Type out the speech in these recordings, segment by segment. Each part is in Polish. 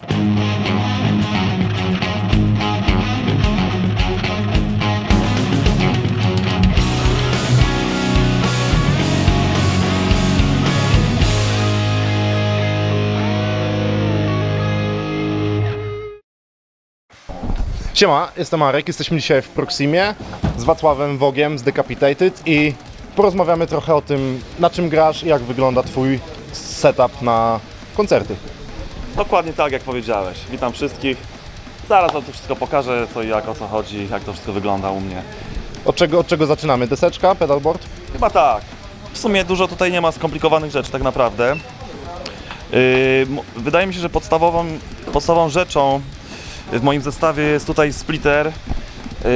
Siema, jestem Marek, jesteśmy dzisiaj w Proximie z Wacławem Wogiem z Decapitated i porozmawiamy trochę o tym, na czym grasz i jak wygląda Twój setup na koncerty. Dokładnie tak, jak powiedziałeś. Witam wszystkich. Zaraz wam to wszystko pokażę, co i jak, o co chodzi, jak to wszystko wygląda u mnie. Od czego, od czego zaczynamy? Deseczka, pedalboard? Chyba tak. W sumie dużo tutaj nie ma skomplikowanych rzeczy, tak naprawdę. Yy, wydaje mi się, że podstawową, podstawową rzeczą w moim zestawie jest tutaj splitter yy,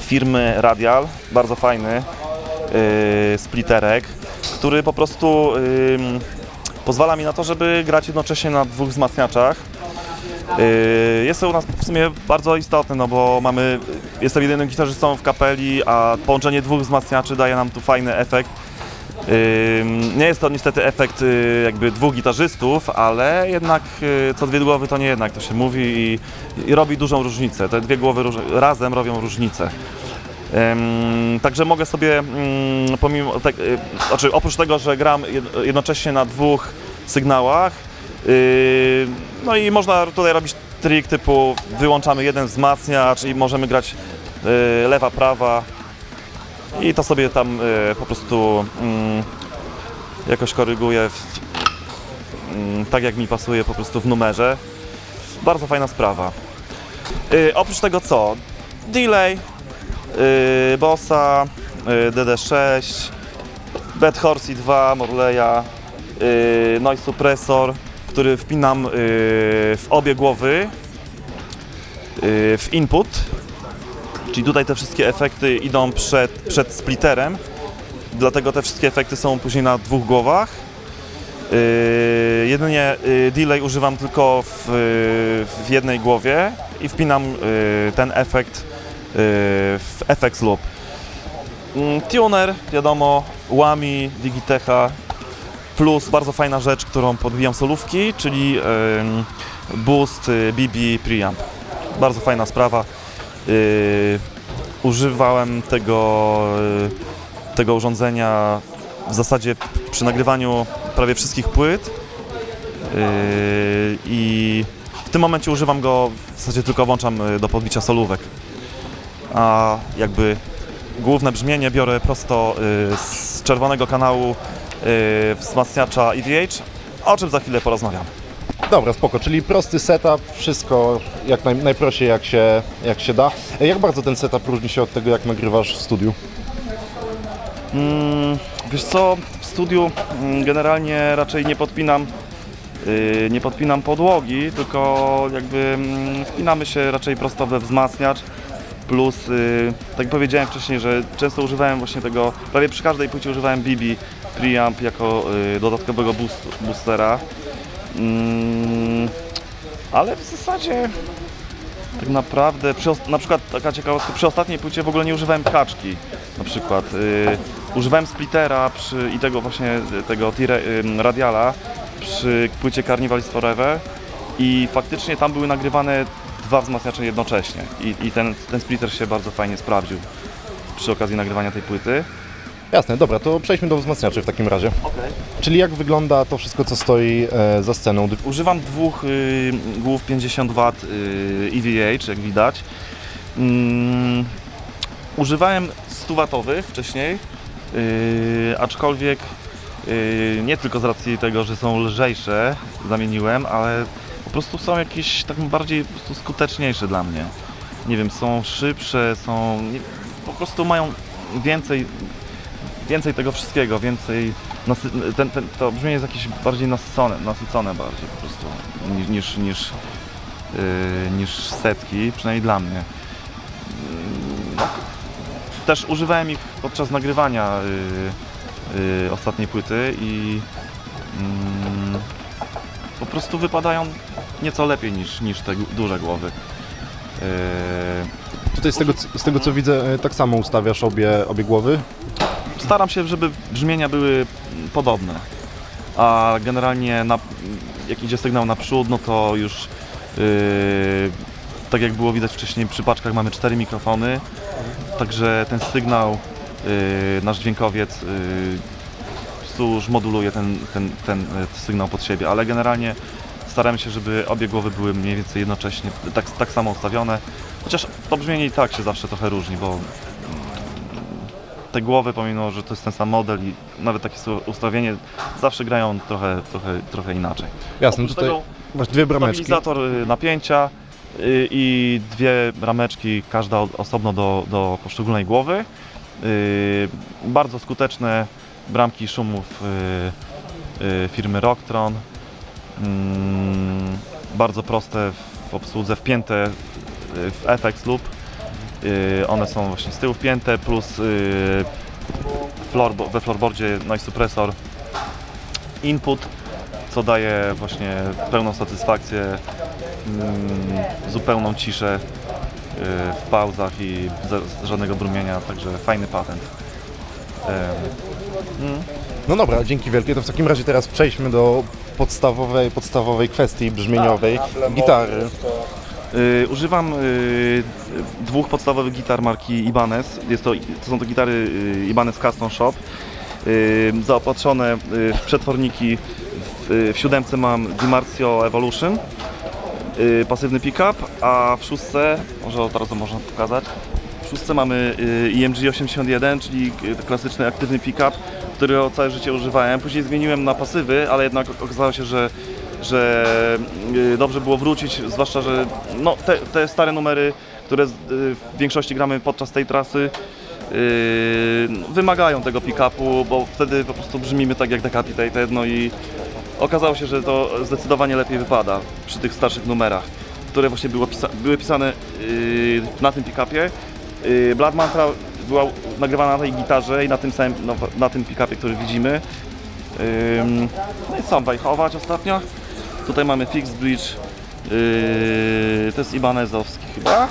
firmy Radial. Bardzo fajny yy, splitterek, który po prostu yy, pozwala mi na to, żeby grać jednocześnie na dwóch wzmacniaczach. Yy, Jest to u nas w sumie bardzo istotne, no bo mamy, jestem jedynym gitarzystą w kapeli, a połączenie dwóch wzmacniaczy daje nam tu fajny efekt. Yy, Nie jest to niestety efekt yy, jakby dwóch gitarzystów, ale jednak co dwie głowy to nie jednak, to się mówi i, i robi dużą różnicę. Te dwie głowy razem robią różnicę. Także mogę sobie, ym, pomimo, tak, y, znaczy oprócz tego, że gram jed- jednocześnie na dwóch sygnałach, y, no i można tutaj robić trik typu wyłączamy jeden wzmacniacz i możemy grać y, lewa, prawa i to sobie tam y, po prostu ym, jakoś koryguję w, ym, tak jak mi pasuje po prostu w numerze. Bardzo fajna sprawa. Oprócz tego co? Delay, yy, Bossa, yy, DD6, Bad Horsey 2, Morleya, yy, Noise Suppressor, który wpinam yy, w obie głowy yy, w input. Czyli tutaj te wszystkie efekty idą przed, przed splitterem, dlatego te wszystkie efekty są później na dwóch głowach. Jedynie delay używam tylko w, w jednej głowie i wpinam ten efekt w FX Loop. Mm, Tuner, wiadomo, Łami, Digitecha, plus bardzo fajna rzecz, którą podbijam solówki, czyli Boost y, BB Preamp. Bardzo fajna sprawa. Yy, używałem tego, y, tego urządzenia w zasadzie przy nagrywaniu prawie wszystkich płyt i w tym momencie używam go, w zasadzie tylko włączam y, do podbicia solówek. A jakby główne brzmienie biorę prosto y, z czerwonego kanału y, wzmacniacza EVH, o czym za chwilę porozmawiam. Dobra, spoko, czyli prosty setup, wszystko jak naj, najprościej jak się, jak się da. E, Jak bardzo ten setup różni się od tego, jak nagrywasz w studiu? Mm, wiesz co, w studiu mm, generalnie raczej nie podpinam yy, nie podpinam podłogi, tylko jakby mm, wpinamy się raczej prosto we wzmacniacz plus, yy, tak jak powiedziałem wcześniej, że często używałem właśnie tego, prawie przy każdej płycie używałem BB preamp jako yy, dodatkowego boost, boostera. Mm, ale w zasadzie tak naprawdę, przy, na przykład taka ciekawostka, przy ostatniej płycie w ogóle nie używałem kaczki, na przykład. Y, używałem splittera przy, i tego właśnie, y, tego radiala przy płycie Carnival Forever i faktycznie tam były nagrywane dwa wzmacniacze jednocześnie i, i ten, ten splitter się bardzo fajnie sprawdził przy okazji nagrywania tej płyty. Jasne, dobra, to przejdźmy do wzmacniaczy w takim razie. Czyli jak wygląda to wszystko, co stoi e, za sceną? Używam dwóch y, głów 50 W EVH, jak widać. Mm, używałem 100 watowych wcześniej, y, aczkolwiek y, nie tylko z racji tego, że są lżejsze, zamieniłem, ale po prostu są jakieś tak bardziej po prostu skuteczniejsze dla mnie. Nie wiem, są szybsze, są nie, po prostu mają więcej więcej tego wszystkiego, więcej nasy, ten, ten, to brzmienie jest jakieś bardziej nasycone, nasycone bardziej po prostu niż, niż, niż, yy, niż setki, przynajmniej dla mnie. Yy, no, też używałem ich podczas nagrywania yy, yy, ostatniej płyty i mm, po prostu wypadają nieco lepiej niż, niż te duże głowy. Yy, Tutaj z tego, z tego co widzę, e, tak samo ustawiasz obie, obie głowy. Staram się, żeby brzmienia były podobne. A generalnie na, jak idzie sygnał na przód, no to już yy, tak jak było widać wcześniej przy paczkach mamy cztery mikrofony, także ten sygnał yy, nasz dźwiękowiec yy, już moduluje ten, ten, ten e, sygnał pod siebie, ale generalnie staramy się, żeby obie głowy były mniej więcej jednocześnie tak, tak samo ustawione, chociaż to brzmienie i tak się zawsze trochę różni, bo te głowy, pomimo, że to jest ten sam model i nawet takie ustawienie, zawsze grają trochę, trochę, trochę inaczej. Jasne, Oprócz tutaj tego masz dwie brameczki. Stabilizator y, napięcia y, i dwie rameczki, każda osobno do, do poszczególnej głowy. Y, Bardzo skuteczne bramki szumów y, y, firmy Rocktron. Mm, Bardzo proste w obsłudze, wpięte y, w FX Loop. Y, One są właśnie z tyłu wpięte, plus y, floorbo- we floorboardzie noise suppressor input, co daje właśnie pełną satysfakcję, mm, zupełną ciszę y, w pauzach i żadnego brumienia, także fajny patent. Em, No dobra, dzięki wielkie. To w takim razie teraz przejdźmy do podstawowej, podstawowej kwestii brzmieniowej. Gitary. Y, używam y, dwóch podstawowych gitar marki Ibanez. Jest to, to są to gitary y, Ibanez Custom Shop. Zaopatrzone w przetworniki. W, w siódemce mam Dimarcio Evolution, pasywny pickup, a w szóstce, może od razu można pokazać, w szóstce mamy IMG 81, czyli klasyczny aktywny pickup, którego całe życie używałem. Później zmieniłem na pasywy, ale jednak okazało się, że że y, dobrze było wrócić, zwłaszcza, że no, te, te stare numery, które y, w większości gramy podczas tej trasy, y, wymagają tego pick-upu, bo wtedy po prostu brzmimy tak jak Decapitated, no i okazało się, że to zdecydowanie lepiej wypada przy tych starszych numerach, które właśnie było pisa były pisane na tym pick-upie. Blood Mantra była nagrywana na tej gitarze i na tym samym, no, na tym pick-upie, który widzimy. No i co, wajchować ostatnio. Tutaj mamy Fixed Bridge, yy, to jest Ibanezowski chyba.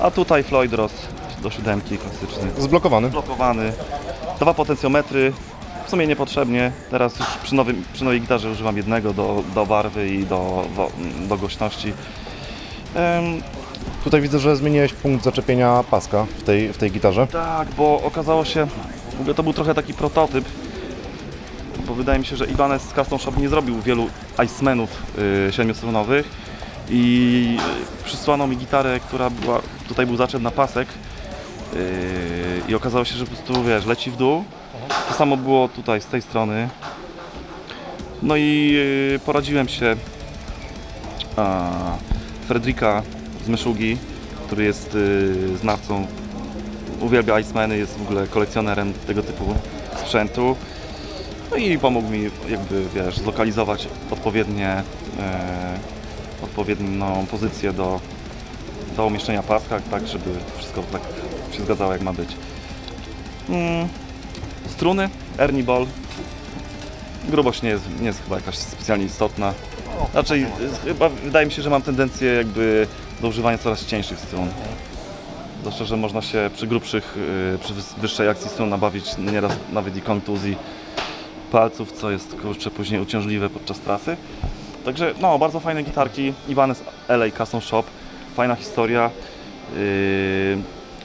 A tutaj Floyd Ross do siódemki klasyczny. Zblokowany. Blokowany. Dwa potencjometry, w sumie niepotrzebnie. Teraz już przy, nowym, przy nowej gitarze używam jednego do, do barwy i do, do, do głośności. Ym, Tutaj widzę, że zmieniłeś punkt zaczepienia paska w tej, w tej gitarze. Tak, bo okazało się, w ogóle to był trochę taki prototyp, bo wydaje mi się, że Ibanez z Custom Shop nie zrobił wielu Icemanów y, siedmiostrunowych i y, przysłano mi gitarę, która była, tutaj był zaczep na pasek y, i okazało się, że po prostu, wiesz, leci w dół. To samo było tutaj z tej strony. No i y, poradziłem się a, Fredrika z Myszugi, który jest y, znawcą uwielbia Icemany, jest w ogóle kolekcjonerem tego typu sprzętu. No i pomógł mi jakby, wiesz, zlokalizować odpowiednie, e, odpowiednią pozycję do, do umieszczenia paska, tak żeby wszystko tak się zgadzało jak ma być. Mm, struny, Ernie Ball. Grubość nie jest, nie jest chyba jakaś specjalnie istotna. Raczej y, chyba wydaje mi się, że mam tendencję jakby do używania coraz cieńszych strun. Zwłaszcza, że można się przy grubszych, yy, przy wyższej akcji strun nabawić nieraz nawet i kontuzji palców, co jest kurczę później uciążliwe podczas trasy. Także no, bardzo fajne gitarki. Ibanez LA Custom Shop. Fajna historia. Yy,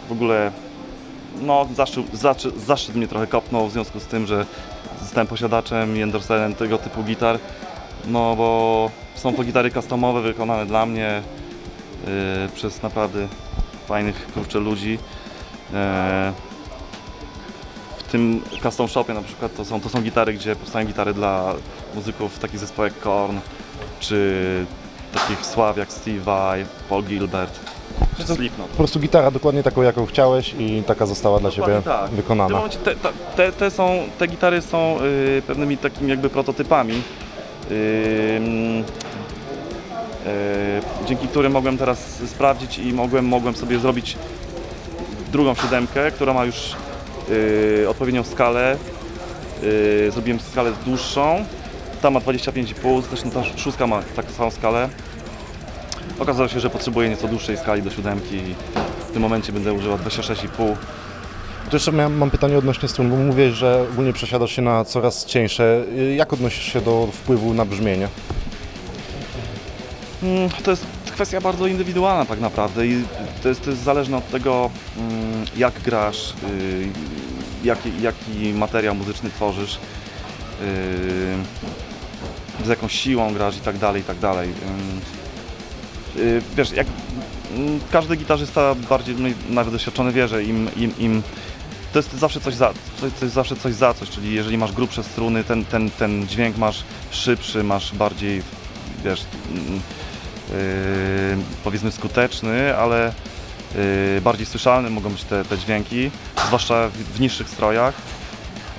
w ogóle no, zaszczyt, zaszczyt, zaszczyt mnie trochę kopnął w związku z tym, że zostałem posiadaczem i endorserem tego typu gitar. No bo są to gitary customowe wykonane dla mnie yy, przez naprawdę fajnych kurczę ludzi. Yy, w tym custom shopie na przykład to są, to są gitary, gdzie powstają gitary dla muzyków takich zespołów jak Korn, czy takich sław jak Steve Vai, Paul Gilbert, czy to- Slipknot. Po prostu gitara dokładnie taką, jaką chciałeś i taka została dla Ciebie Dokładnie tak. W tym wykonana. momencie te, ta- te, te, są, te gitary są y, pewnymi takimi jakby prototypami, y, y, dzięki którym mogłem teraz sprawdzić i mogłem, mogłem sobie zrobić drugą siódemkę, która ma już odpowiednią skalę. Y, zrobiłem skalę dłuższą, ta ma 25,5, zresztą ta szóstka ma taką samą skalę. Okazało się, że potrzebuję nieco dłuższej skali do siódemki i w tym momencie będę używał 26,5. Tu jeszcze miałem, mam pytanie odnośnie strun, bo mówiłeś, że ogólnie przesiadasz się na coraz cieńsze. Y, Jak odnosisz się do wpływu na brzmienie? Mm, To jest kwestia bardzo indywidualna tak naprawdę i to jest, to jest zależne od tego, mm, jak grasz, y, jaki, jaki materiał muzyczny tworzysz, y, z jaką siłą grasz i tak dalej, i tak dalej. Y, Wiesz, jak mm, każdy gitarzysta bardziej mniej nawet doświadczony wie, że im, im, im to jest zawsze coś za, to jest zawsze coś za coś, czyli jeżeli masz grubsze struny, ten, ten, ten dźwięk masz szybszy, masz bardziej, wiesz, mm, powiedzmy skuteczny, ale yy, bardziej słyszalne mogą być te, te dźwięki, zwłaszcza w, w niższych strojach.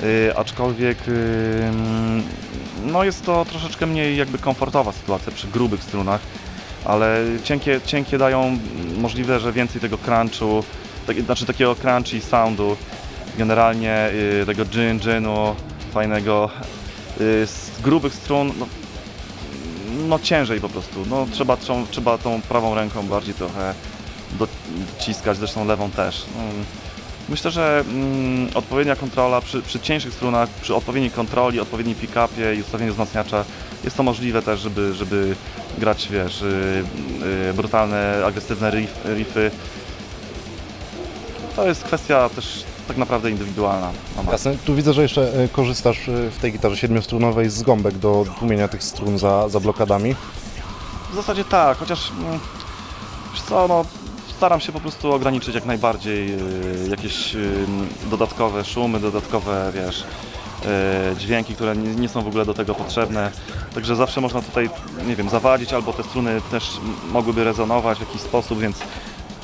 Yy, aczkolwiek yy, no jest to troszeczkę mniej jakby komfortowa sytuacja przy grubych strunach, ale cienkie, cienkie dają możliwe, że więcej tego crunchu, tak, znaczy takiego crunchy soundu, generalnie yy, tego gin, ginu fajnego. Yy, z grubych strun no, no ciężej po prostu. No, trzeba, trzą- trzeba tą prawą ręką bardziej trochę dociskać, zresztą lewą też. No, myślę, że mm, odpowiednia kontrola przy, przy strunach, przy odpowiedniej kontroli, odpowiedniej pick-upie i ustawieniu wzmacniacza jest to możliwe też, żeby, żeby grać, wiesz, yy, yy, brutalne, agresywne riff, riffy. To jest kwestia też tak naprawdę indywidualna. No, Jasne, tu widzę, że jeszcze e, korzystasz e, w tej gitarze siedmiostrunowej z gąbek do tłumienia tych strun za, za blokadami. W zasadzie tak, chociaż mm, wiesz co, no, staram się po prostu ograniczyć jak najbardziej y, jakieś y, dodatkowe szumy, dodatkowe, wiesz, y, dźwięki, które nie, nie są w ogóle do tego potrzebne. Także zawsze można tutaj, nie wiem, zawadzić, albo te struny też m- mogłyby rezonować w jakiś sposób, więc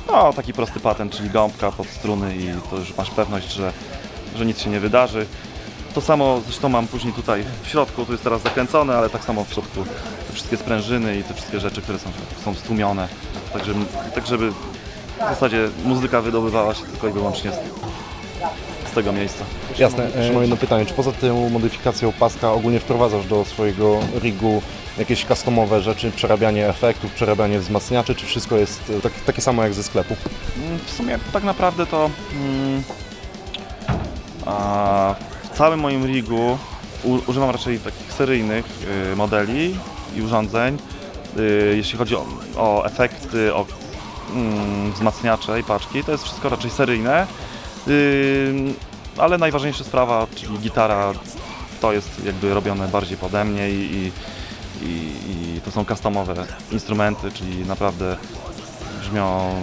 no, taki prosty patent, czyli gąbka pod struny i to już masz pewność, że, że nic się nie wydarzy. To samo zresztą mam później tutaj w środku, tu jest teraz zakręcone, ale tak samo w środku te wszystkie sprężyny i te wszystkie rzeczy, które są, są stłumione, tak żeby, tak żeby w zasadzie muzyka wydobywała się tylko i wyłącznie z, tego miejsca. Jasne, jeszcze mam jedno pytanie, czy poza tą modyfikacją paska ogólnie wprowadzasz do swojego rigu jakieś customowe rzeczy, przerabianie efektów, przerabianie wzmacniaczy, czy wszystko jest e, tak, takie samo jak ze sklepu? Mm, W sumie tak naprawdę to mm, a, w całym moim rigu u, używam raczej takich seryjnych y, modeli i urządzeń. Y, jeśli chodzi o, o efekty, o mm, wzmacniacze i paczki, to jest wszystko raczej seryjne. Ale najważniejsza sprawa, czyli gitara, to jest jakby robione bardziej pode mnie i, i, i, to są customowe instrumenty, czyli naprawdę brzmią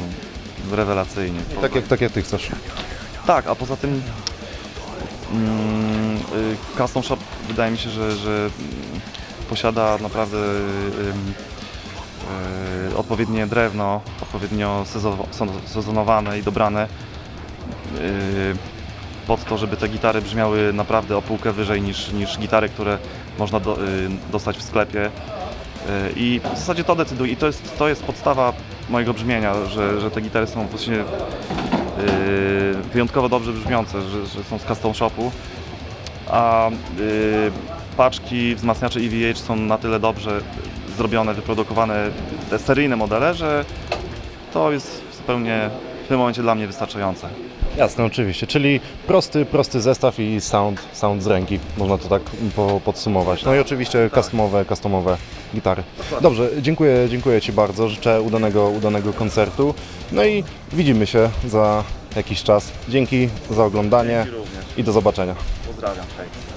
rewelacyjnie. Tak jak, tak jak ty chcesz. Tak, a poza tym mm, y, Custom Shop wydaje mi się, że, że posiada naprawdę y, y, odpowiednie drewno, odpowiednio sezonowane i dobrane pod to, żeby te gitary brzmiały naprawdę o półkę wyżej niż, niż gitary, które można do, y, dostać w sklepie. Y, I w zasadzie to decyduje i to jest, to jest podstawa mojego brzmienia, że, że te gitary są właśnie wyjątkowo dobrze brzmiące, że, że są z custom shopu, a paczki, wzmacniacze EVH są na tyle dobrze zrobione, wyprodukowane, te seryjne modele, że to jest zupełnie w tym momencie dla mnie wystarczające. Jasne, oczywiście, czyli prosty, prosty zestaw i sound, sound z ręki, można to tak po, podsumować. No i oczywiście customowe, customowe gitary. Dobrze, dziękuję, dziękuję Ci bardzo, życzę udanego, udanego koncertu, no i widzimy się za jakiś czas. Dzięki za oglądanie również. i do zobaczenia. Pozdrawiam. Hej.